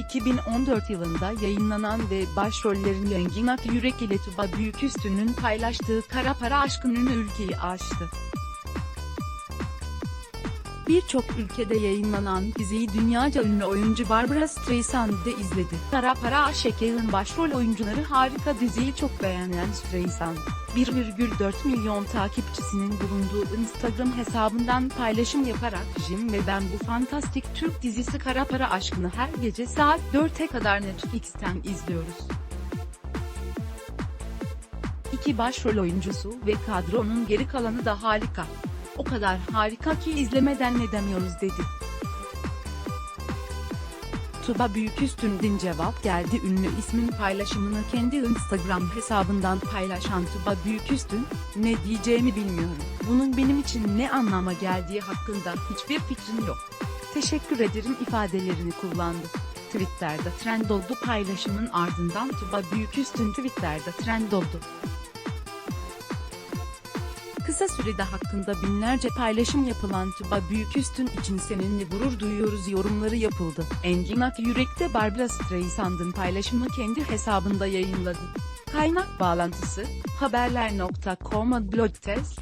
2014 yılında yayınlanan ve başrollerini Engin Akyürek ile Tuba Büyüküstü'nün paylaştığı Kara Para Aşkı'nın ülkeyi aştı. Birçok ülkede yayınlanan diziyi dünyaca ünlü oyuncu Barbara Streisand de izledi. Kara Para Aşkı'nın başrol oyuncuları harika diziyi çok beğenen Streisand, 1,4 milyon takipçisinin bulunduğu Instagram hesabından paylaşım yaparak Jim ve ben bu fantastik Türk dizisi Kara Para Aşkı'nı her gece saat 4'e kadar Netflix'ten izliyoruz. İki başrol oyuncusu ve kadronun geri kalanı da harika. O kadar harika ki izlemeden ne demiyoruz dedi. Tuba Büyüküstün'den cevap geldi ünlü ismin paylaşımını kendi Instagram hesabından paylaşan Tuba Büyüküstün, ne diyeceğimi bilmiyorum. Bunun benim için ne anlama geldiği hakkında hiçbir fikrim yok. Teşekkür ederim ifadelerini kullandı. Twitter'da trend oldu paylaşımın ardından Tuba Büyüküstün Twitter'da trend oldu. Kısa sürede hakkında binlerce paylaşım yapılan Tuba Büyüküstün için seninle gurur duyuyoruz yorumları yapıldı. Engin Akyürek de Barbara Streisand'ın paylaşımı kendi hesabında yayınladı. Kaynak bağlantısı, haberler.com blog test,